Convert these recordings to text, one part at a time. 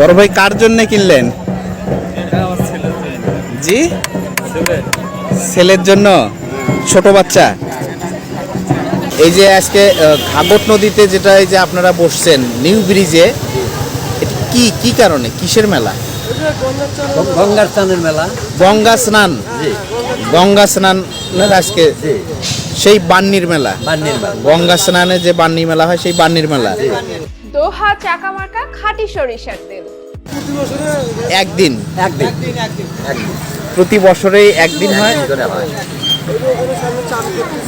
বড় ভাই কার জন্য কিনলেন? জি? ছেলের? জন্য? ছোট বাচ্চা? এই যে আজকে ঘাগট নদীতে যেটা এই যে আপনারা বসছেন নিউ ব্রিজে কি কি কারণে? কিসের মেলা? গঙ্গার চাঁদের মেলা। গঙ্গা স্নান? গঙ্গা স্নানের আজকে? সেই বান্নির মেলা? গঙ্গা স্নানে যে বান্নি মেলা হয় সেই বান্নির মেলা? দোহা চাকামার্কা খাঁটি সরিষার তেল। একদিন। একদিন। প্রতি বছরেই একদিন হয়।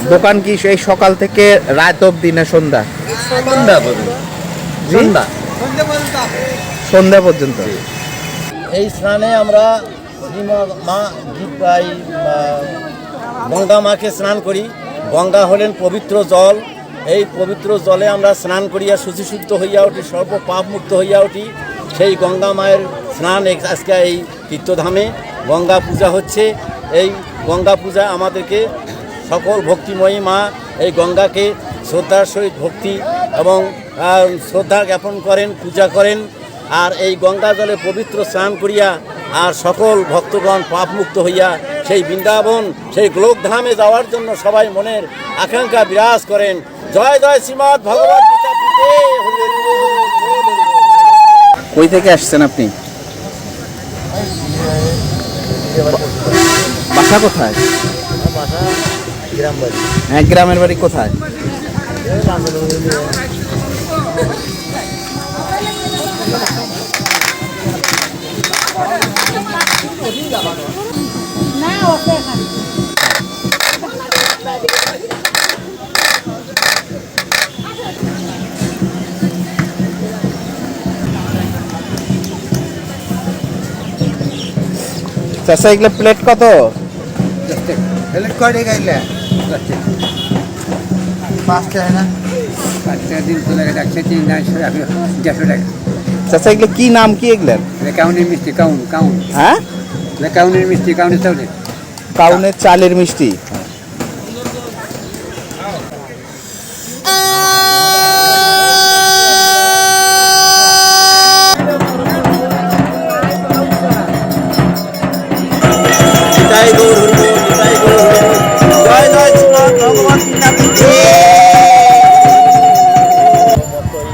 দোকান কি সেই সকাল থেকে রাত অবধি না সন্ধ্যা? সন্ধ্যা পর্যন্ত। সন্ধ্যা। সন্ধ্যা পর্যন্ত এই স্নানে আমরা মা গী- গঙ্গা মাকে স্নান করি। গঙ্গা হলেন পবিত্র জল। এই পবিত্র জলে আমরা স্নান করিয়া শুচিশুদ্ধ হইয়া উঠি সর্ব পাপ মুক্ত হইয়া উঠি। সেই গঙ্গা মায়ের স্নান আজকে এই তীর্থধামে গঙ্গা পূজা হচ্ছে। এই গঙ্গা পূজা আমাদেরকে সকল ভক্তিময়ী মা এই গঙ্গাকে শ্রদ্ধার সহিত ভক্তি এবং শ্রদ্ধা জ্ঞাপন করেন, পূজা করেন। আর এই গঙ্গা জলে পবিত্র স্নান করিয়া আর সকল ভক্তগণ পাপমুক্ত হইয়া সেই বৃন্দাবন, সেই গোলকধামে যাওয়ার জন্য সবাই মনের আকাঙ্ক্ষা বিরাজ করেন। জয় জয় শ্রীমৎ ভগবত গীতা। কই থেকে আসছেন আপনি? বাসা কোথায়? হ্যাঁ গ্রামের বাড়ি কোথায়? চাষা এগুলো প্লেট কত? কয়টা গাইলে পাঁচটা না? পাঁচটা দিন তো লাগে একশো তিন দেড়শো টাকা। চাষা এগুলো কি নাম কি এগুলার কাউনের মিষ্টি কাউন কাউন। হ্যাঁ? কাউনের মিষ্টি কাউনের চাউলের। কাউনের চালের মিষ্টি।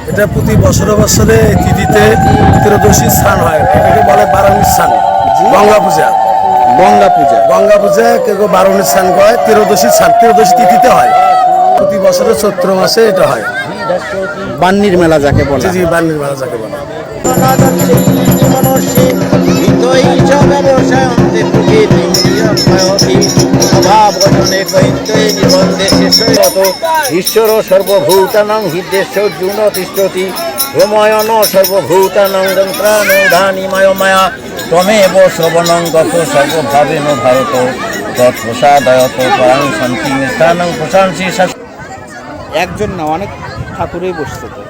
এটা প্রতি বছরে বছরে এই তিথিতে ত্রয়োদশী স্থান হয় এটাকে বলে বারণী স্থান গঙ্গা পূজা গঙ্গা পূজা গঙ্গা পূজা কেউ কেউ বারণী স্থান কয় ত্রয়োদশী স্থান ত্রয়োদশী তিথিতে হয় প্রতি বছরে চৈত্র মাসে এটা হয় বান্নির মেলা যাকে বলে জি বার্নির মেলা যাকে বলে ঈশ্বর সর্বভূতানাং হৃদেশ্বর্জুন তিষ্ঠতি ভ্রময়ন সর্বভূতানাং যন্ত্রানুধানি মায়া ত্বমেব শ্রবণং গত সর্বভাবেন ভারত। তৎপ্রসাদয়ত পরাং শান্তি স্থানং প্রশান্তি একজন না অনেক ঠাকুরেই বসছে তো